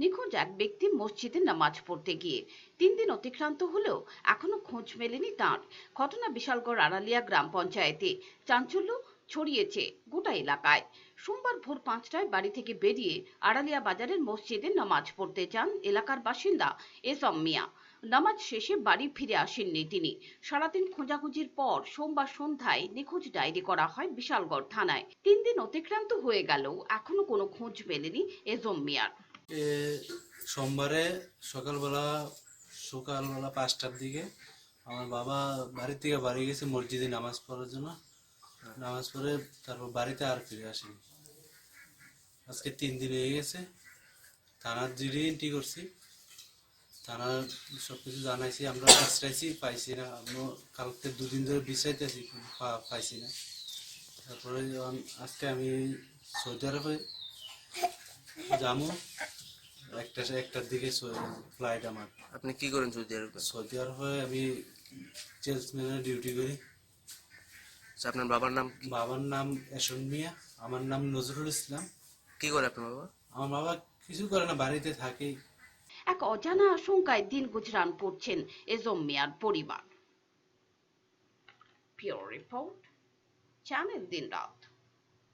নিখোঁজ এক ব্যক্তি মসজিদে নামাজ পড়তে গিয়ে। তিন দিন অতিক্রান্ত হলেও এখনও খোঁজ মেলেনি তাঁর। ঘটনা বিশালগড় আড়ালিয়া গ্রাম পঞ্চায়েতে। চাঞ্চল্য ছড়িয়েছে গোটা এলাকায়। সোমবার ভোর পাঁচটায় বাড়ি থেকে বেরিয়ে আড়ালিয়া বাজারের মসজিদে নামাজ পড়তে যান এলাকার বাসিন্দা এসম মিয়া। নামাজ শেষে বাড়ি ফিরে আসেননি তিনি। সারাদিন খোঁজাখুঁজির পর সোমবার সন্ধ্যায় নিখোঁজ ডায়েরি করা হয় বিশালগড় থানায়। তিন দিন অতিক্রান্ত হয়ে গেলেও এখনও কোনো খোঁজ মেলেনি এজম মিয়ার। সোমবারে সকালবেলা সকালবেলা পাঁচটার দিকে আমার বাবা বাড়ি থেকে বাড়ি গেছে মসজিদে নামাজ পড়ার জন্য। নামাজ পড়ে তারপর বাড়িতে আর ফিরে আসেনি। আজকে তিন দিন হয়ে গেছে। থানার জিডি এন্ট্রি করছি, থানার সব কিছু জানাইছি, আমরা বিশ্রাইছি পাইছি না। আমরা কালকে দুদিন ধরে বিশ্রাইতেছি পাইছি না। তারপরে আজকে আমি সৌদি আরবে যাব। একটা একটার দিকে ফ্লাইট আমার। আপনি কি করেন সৌদি আরবে সৌদি আরবে আমি সেলসম্যানের ডিউটি করি। আচ্ছা, আপনার বাবার নাম বাবার নাম এসন মিয়া আমার নাম নজরুল ইসলাম। কি করে আপনার বাবা? আমার বাবা কিছু করে না বাড়িতে থাকে। এক অজানা আশঙ্কায় দিন গুজরান করছেন এজম মিয়ার পরিবার। পিওর রিপোর্ট চ্যানেল দিন রাত